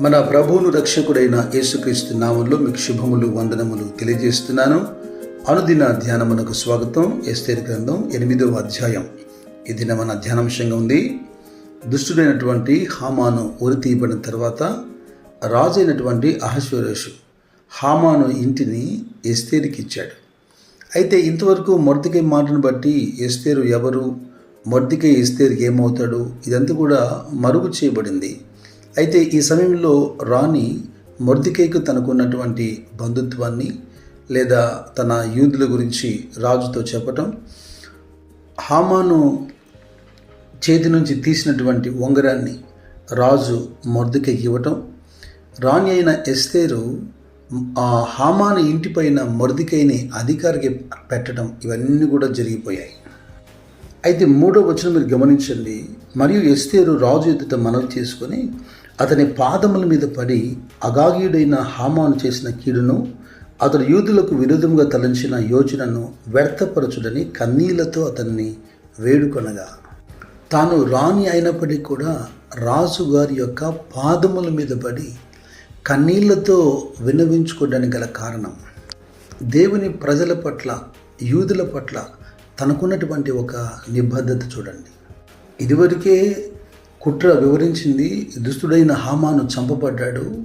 మన ప్రభువును రక్షకుడైన యేసుక్రీస్తు నామంలో మీకు శుభములు వందనములు తెలియజేస్తున్నాను. అనుదిన ధ్యానమునకు స్వాగతం. ఎస్తేరు గ్రంథం ఎనిమిదవ అధ్యాయం. ఈ దిన మన ధ్యానాంశంగా ఉంది. దుష్టుడైనటువంటి హామాను ఉరి తీయబడిన తర్వాత రాజైనటువంటి అహశ్వరేషు హామాను ఇంటిని ఎస్తేరికి ఇచ్చాడు. అయితే ఇంతవరకు మొర్దికై మాటను బట్టి ఎస్తేరు ఎవరు? మొర్దికై ఎస్తేరికి ఏమవుతాడు? ఇదంతా కూడా మరుగు చేయబడింది. అయితే ఈ సమయంలో రాణి మొర్దికేకు తనకున్నటువంటి బంధుత్వాన్ని లేదా తన యూదుల గురించి రాజుతో చెప్పటం హామాను చేతి నుంచి తీసినటువంటి ఉంగరాన్ని రాజు మొర్దికేకి ఇవ్వటం రాణి అయిన ఎస్తేరు ఆ హామాను ఇంటిపైన మొర్దికైని అధికారికి పెట్టడం ఇవన్నీ కూడా జరిగిపోయాయి. అయితే మూడో వచనం మీరు గమనించండి. మరియు ఎస్తేరు రాజు ఎదుట మనవి చేసుకొని అతని పాదముల మీద పడి అగాగీయుడైన హామాను చేసిన కీడును అతడు యూదులకు విరుద్ధంగా తలంచిన యోచనను వ్యర్థపరచుడని కన్నీళ్ళతో అతన్ని వేడుకొనగా. తాను రాణి అయినప్పటికీ కూడా రాజుగారి యొక్క పాదముల మీద పడి కన్నీళ్ళతో విన్నవించుకోవడానికి గల కారణం. దేవుని ప్రజల పట్ల యూదుల పట్ల తనకున్నటువంటి ఒక నిబద్ధత చూడండి. ఇదివరకే కుట్ర వివరించింది. దుస్తుడైన హామాను చంపబడ్డాడు.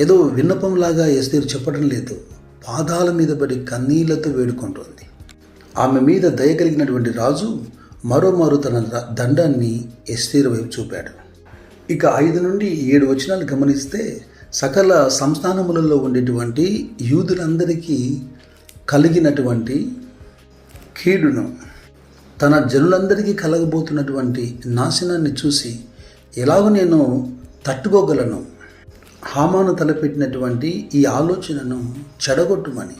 ఏదో విన్నపంలాగా ఎస్తేరు చెప్పడం లేదు. పాదాల మీద పడి కన్నీళ్ళతో వేడుకుంటోంది. ఆమె మీద దయ కలిగినటువంటి రాజు మరోమారు తన దండాన్ని ఎస్తేరు వైపు చూపాడు. ఇక ఐదు నుండి ఏడు వచనాలు గమనిస్తే సకల సంస్థానములలో ఉండేటువంటి యూదులందరికీ కలిగినటువంటి కీడును తన జనులందరికీ కలగబోతున్నటువంటి నాశనాన్ని చూసి ఎలాగో నేను తట్టుకోగలను. హామాను తలపెట్టినటువంటి ఈ ఆలోచనను చెడగొట్టుమని.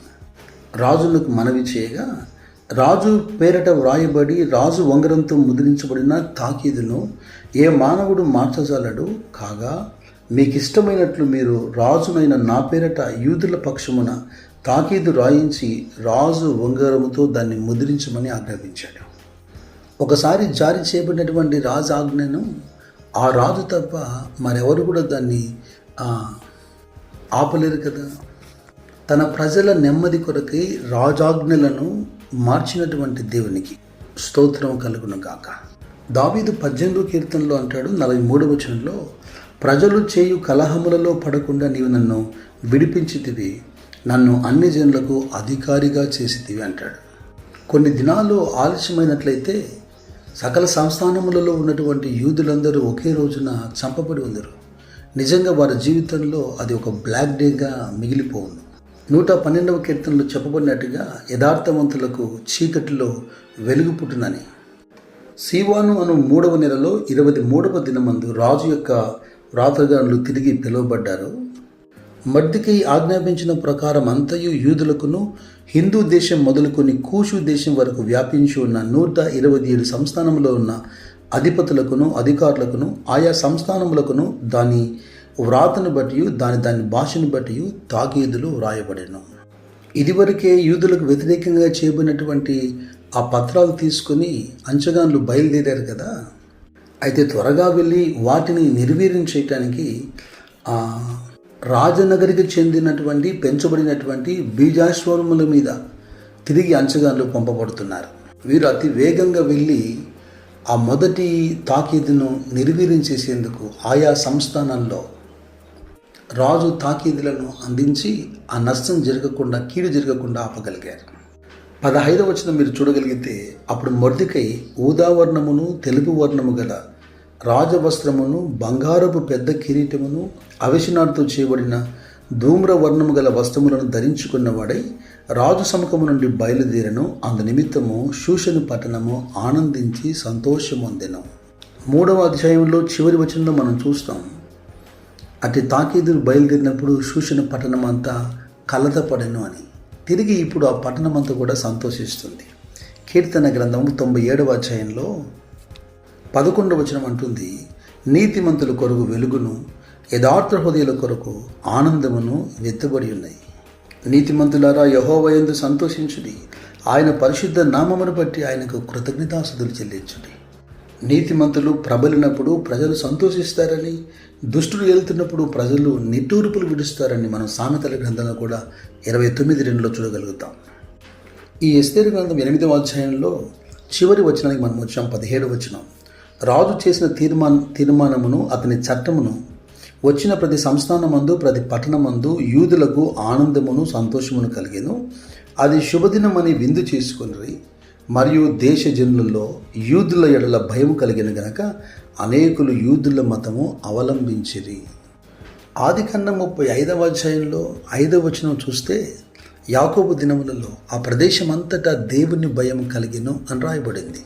రాజులకు మనవి చేయగా రాజు పేరట వ్రాయబడి రాజు వంగరంతో ముద్రించబడిన తాకీదును ఏ మానవుడు మార్చజాలడు? కాగా మీకు ఇష్టమైనట్లు మీరు రాజునైన నా పేరట యూదుల పక్షమున తాకీదు రాయించి రాజు వంగరముతో దాన్ని ముద్రించమని ఆజ్ఞాపించాడు. ఒకసారి జారీ చేయబడినటువంటి రాజు ఆజ్ఞను ఆ రాజు తప్ప మరెవరు కూడా దాన్ని ఆపలేరు కదా. తన ప్రజల నెమ్మది కొరకై రాజాజ్ఞలను మార్చినటువంటి దేవునికి స్తోత్రం కలుగును గాక. దావీదు పద్దెనిమిదో కీర్తనలో అంటాడు నలభై మూడవ వచనంలో ప్రజలు చేయు కలహములలో పడకుండా నీవు నన్ను విడిపించితివి నన్ను అన్ని జనులకు అధికారిగా చేసితివి అంటాడు. కొన్ని దినాలు ఆలస్యమైనట్లయితే సకల సంస్థానములలో ఉన్నటువంటి యూదులందరూ ఒకే రోజున చంపబడి ఉందరు. నిజంగా వారి జీవితంలో అది ఒక బ్లాక్ డేగా మిగిలిపోవును నూట పన్నెండవ కీర్తనలో చెప్పబడినట్టుగా యథార్థవంతులకు చీకటిలో వెలుగు పుట్టునని. సీవాను అను మూడవ నెలలో ఇరవై మూడవ దినమందు రాజు యొక్క వ్రాతగానులు తిరిగి పిలువబడ్డారు. మర్దికి ఆజ్ఞాపించిన ప్రకారం అంతయు యూదులకును హిందూ దేశం మొదలుకొని కూషు దేశం వరకు వ్యాపించి ఉన్న నూట ఇరవై ఏడు సంస్థానంలో ఉన్న అధిపతులకును అధికారులకును ఆయా సంస్థానములకును దాని వ్రాతను బట్టి దాని దాని భాషను బట్టి తాకీదులు వ్రాయబడను. ఇదివరకే యూదులకు వ్యతిరేకంగా చేయబడినటువంటి ఆ పత్రాలు తీసుకొని అంచగాన్లు బయలుదేరారు కదా. అయితే త్వరగా వెళ్ళి వాటిని నిర్వీర్యం చేయటానికి రాజనగరికి చెందినటువంటి పెంచబడినటువంటి బీజాశ్వరముల మీద తిరిగి అంచగాన్లు పంపబడుతున్నారు. వీరు అతి వేగంగా వెళ్ళి ఆ మొదటి తాకీదును నిర్వీర్యం చేసేందుకు ఆయా సంస్థానాల్లో రాజు తాకీదులను అందించి ఆ నష్టం జరగకుండా కీడు జరగకుండా ఆపగలిగారు. పదహైదవ వచ్చిన మీరు చూడగలిగితే అప్పుడు మొర్దికై ఊదావర్ణమును తెలుపు వర్ణము గల రాజవస్త్రమును బంగారపు పెద్ద కిరీటమును అవిషనాడుతో చేయబడిన ధూమ్ర వర్ణము గల వస్త్రములను ధరించుకున్నవాడై రాజు సముఖము నుండి బయలుదేరను. అందు నిమిత్తము శూషను పట్టణము ఆనందించి సంతోషమొందెను మూడవ అధ్యాయంలో చివరి వచనంలో మనం చూస్తాం అటు తాకీదులు బయలుదేరినప్పుడు శూషణ పట్టణం అంతా కలతపడెను అని. తిరిగి ఇప్పుడు ఆ పట్టణం అంతా కూడా సంతోషిస్తుంది. కీర్తన గ్రంథము తొంభై ఏడవ అధ్యాయంలో పదకొండవ వచనం అంటుంది నీతిమంతుల కొరకు వెలుగును యథార్థ హృదయుల కొరకు ఆనందమును వెత్తబడి ఉన్నాయి నీతిమంతులారా యహోవయందు సంతోషించుడి. ఆయన పరిశుద్ధ నామమును బట్టి ఆయనకు కృతజ్ఞతాసుదులు చెల్లించుడి. నీతిమంతులు ప్రబలినప్పుడు ప్రజలు సంతోషిస్తారని దుష్టులు వెళ్తున్నప్పుడు ప్రజలు నిట్టూర్పులు విడుస్తారని మనం సామెతల గ్రంథంలో కూడా ఇరవై తొమ్మిది రెండులో చూడగలుగుతాం. ఈ ఎస్తేరు గ్రంథం ఎనిమిదవ అధ్యాయంలో చివరి వచనానికి మనం వచ్చాం పదిహేడు వచనం. రాజు చేసిన తీర్మాన తీర్మానమును అతని చట్టమును వచ్చిన ప్రతి సంస్థానమందు ప్రతి పట్టణమందు యూదులకు ఆనందమును సంతోషమును కలిగేను. అది శుభదినమని విందు చేసుకుని మరియు దేశ జనులలో యూదుల ఎడల భయం కలిగిన గనక అనేకులు యూదుల మతము అవలంబించిరి. ఆది కన్నా ముప్పై ఐదవ అధ్యాయంలో ఐదవ వచనం చూస్తే యాకోబు దినములలో ఆ ప్రదేశం అంతటా దేవుని భయం కలిగిను అని రాయబడింది.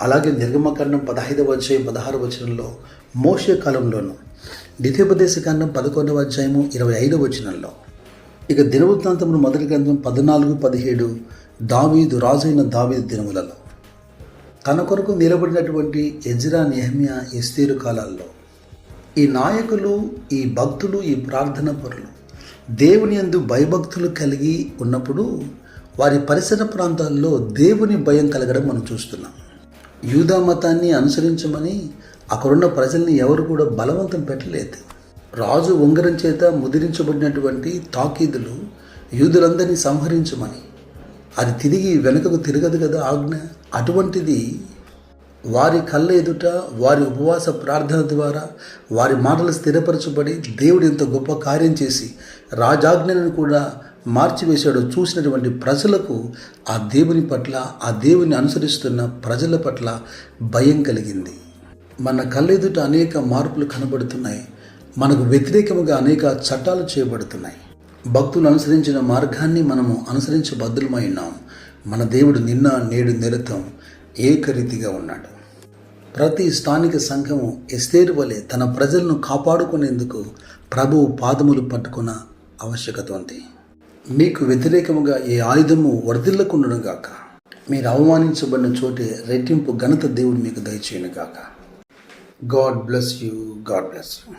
అలాగే నిర్గమకాండం పదహైదవ అధ్యాయం పదహారు వచనంలో మోసే కాలంలోను ద్వితీయోపదేశ కాండం పదకొండవ అధ్యాయము ఇరవై ఐదవ వచనంలో. ఇక దినవృత్తాంతములు మొదటి గ్రంథం పద్నాలుగు పదిహేడు దావీదు రాజైన దావీదు దినములలో. తన కొరకు నిలబడినటువంటి ఎజ్రా నెహమియా ఎస్తేరు కాలాల్లో ఈ నాయకులు ఈ భక్తులు ఈ ప్రార్థన పరులు దేవుని యందు భయభక్తులు కలిగి ఉన్నప్పుడు వారి పరిసర ప్రాంతాల్లో దేవుని భయం కలగడం మనం చూస్తున్నాం. యూదా మతాన్ని అనుసరించమని అక్కడున్న ప్రజల్ని ఎవరు కూడా బలవంతం పెట్టలేదు. రాజు ఉంగరం చేత ముద్రించబడినటువంటి తాకీదులు యూదులందరినీ సంహరించమని. అది తిరిగి వెనుకకు తిరగదు కదా ఆజ్ఞ? అటువంటిది వారి కళ్ళ ఎదుట వారి ఉపవాస ప్రార్థన ద్వారా వారి మాటలు స్థిరపరచబడి దేవుడు ఇంత గొప్ప కార్యం చేసి రాజాజ్ఞలను కూడా మార్చివేశాడో చూసినటువంటి ప్రజలకు ఆ దేవుని పట్ల ఆ దేవుని అనుసరిస్తున్న ప్రజల పట్ల భయం కలిగింది. మన కళ్ళెదుట అనేక మార్పులు కనబడుతున్నాయి. మనకు వ్యతిరేకముగా అనేక చట్టాలు చేయబడుతున్నాయి. భక్తులు అనుసరించిన మార్గాన్ని మనము అనుసరించబద్దులమై ఉన్నాం. మన దేవుడు నిన్న నేడు నిరతం ఏకరీతిగా ఉన్నాడు. ప్రతి స్థానిక సంఘము ఎస్తేరు వలె తన ప్రజలను కాపాడుకునేందుకు ప్రభువు పాదములు పట్టుకున్న ఆవశ్యకత ఉంది. మీకు వ్యతిరేకముగా ఏ ఆయుధము వర్ధిల్లకుండునుగాక. మీరు అవమానించబడిన చోటే రెట్టింపు ఘనత దేవుడు మీకు దయచేయను గాక God bless you. God bless you.